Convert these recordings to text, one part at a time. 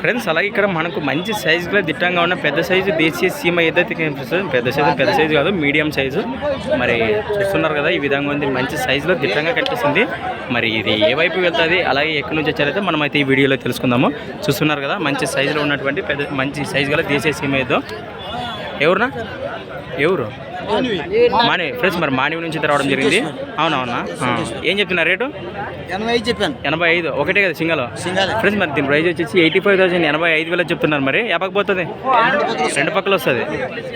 Friends అలాగే ఇక్కడ మనకు మంచి సైజులో దిట్టంగా ఉన్న పెద్ద సైజు దేశీయ సీమ ఏదైతే కనిపిస్తుంది పెద్ద సైజు పెద్ద సైజు కాదు మీడియం సైజు మరి చూస్తున్నారు కదా ఈ విధంగా ఉంది. మంచి సైజులో దిట్టంగా కనిపిస్తుంది. మరి ఇది ఏ వైపు వెళ్తుంది అలాగే ఎక్కడి నుంచి వచ్చారైతే మనం అయితే ఈ వీడియోలో తెలుసుకుందాము. చూస్తున్నారు కదా మంచి సైజులో ఉన్నటువంటి పెద్ద మంచి సైజు గల దేశీయ సీమ ఏదో. ఎవరునా? ఎవరు? మాని ఫ్రెండ్స్ మరి మానవి నుంచి రావడం జరిగింది. అవునవునా. ఏం చెప్తున్నారు రేటు? ఎనభై ఐదు చెప్పాను. ఎనభై ఐదు. ఒకటే కదా సింగల్. సింగల్. ఫ్రెండ్స్ మరి దీని ప్రైస్ వచ్చేసి ఎయిటీ ఫైవ్ థౌసండ్ ఎనభై ఐదు వేలు చెప్తున్నారు మరి. ఎప్పకపోతుంది రెండు పక్కల వస్తుంది.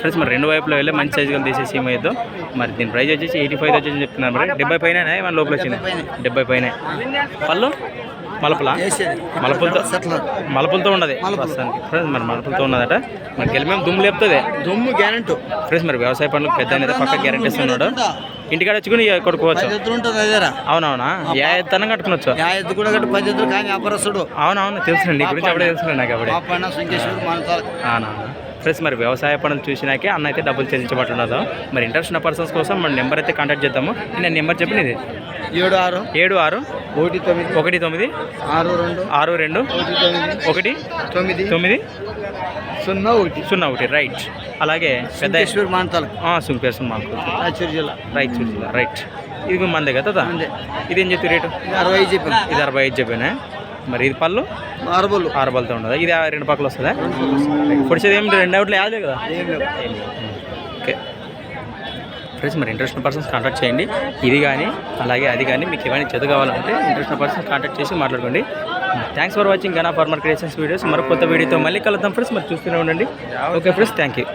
ఫ్రెండ్స్ మరి రెండు వైపులో వెళ్ళి మంచి సైజుగా తీసేసి ఏమైద్దో మరి దీని ప్రైస్ వచ్చేసి ఎయిటీ ఫైవ్ థౌసండ్ చెప్తున్నారు మరి. డెబ్బై పైన మన లోపల వచ్చింది? డెబ్బై పైన. పళ్ళు? మలపలా? మలపులతో మలపులతో ఉన్నది. ప్రస్తుతానికి. ఫ్రెండ్స్ మరి మలపులతో ఉన్నదట. మరి గెలిమేం దుమ్ము లేపుతుంది. దొమ్ము గ్యారెంటీ. ఫ్రెండ్స్ మరి వ్యవసాయ పనులు పెద్ద అనేది పక్క గ్యారెంటీ ఇస్తున్నాడు. ఇంటికాడ వచ్చుకుని కొడుకోవచ్చు అవునవునా? ఎత్తనం యా ఎత్తు కూడా కట్టి పది ఎత్తులు కానీ వ్యాపారస్తుడు అవునవును తెలుసు నీ గురించి అప్పుడే తెలుసు నాకు అప్పుడే. అవునవును. ఫ్రెండ్స్ మరి వ్యవసాయ పనులు చూసినాకే అన్న అయితే డబ్బులు చెల్లించబట్టున్నదో మరి ఇంట్రెస్ట్ ఉన్న పర్సన్స్ కోసం మన నెంబర్ అయితే కాంటాక్ట్ చేద్దాము. నేను నెంబర్ చెప్పినది ఏడు ఆరు. ఏడు ఆరు. ఒకటి తొమ్మిది. ఒకటి తొమ్మిది. ఆరు రెండు. ఆరు రెండు. ఒకటి తొమ్మిది. ఒకటి. తొమ్మిది. సున్నా ఒకటి. సున్నా ఒకటి. రైట్ అలాగే పెద్ద సుంకేశ్వర్ మానతాల సుంపేసం మాకు రాయచూరు జిల్లా. రైట్ చూసి రైట్ ఇది మందే కదా. ఇదేం చెప్తే రేటు? అరవై ఐదు చెప్పాను. ఇది అరవై ఐదు చెప్పానా? మరి ఇది పళ్ళు? అరబోలు ఆరు బలతో ఉండదా? ఇది రెండు పక్కలు వస్తుందా? పొడిచేది ఏం? రెండు అవుట్లు యాదే కదా? ఫ్రెండ్స్ మరి ఇంట్రెస్ట్ పర్సన్స్ కాంటాక్ట్ చేయండి. ఇది కానీ అలాగే అది కానీ మీకు ఏమైనా చదువు కావాలంటే ఇంట్రెస్ట్ పర్సన్స్ కాంటాక్ట్ చేసి మాట్లాడుకోండి. Thanks for watching Gana farmer creations videos మరో కొత్త వీడియోతో మళ్ళీ కలుద్దాం ఫ్రెండ్స్ మరి చూస్తూనే ఉండండి. Okay friends thank you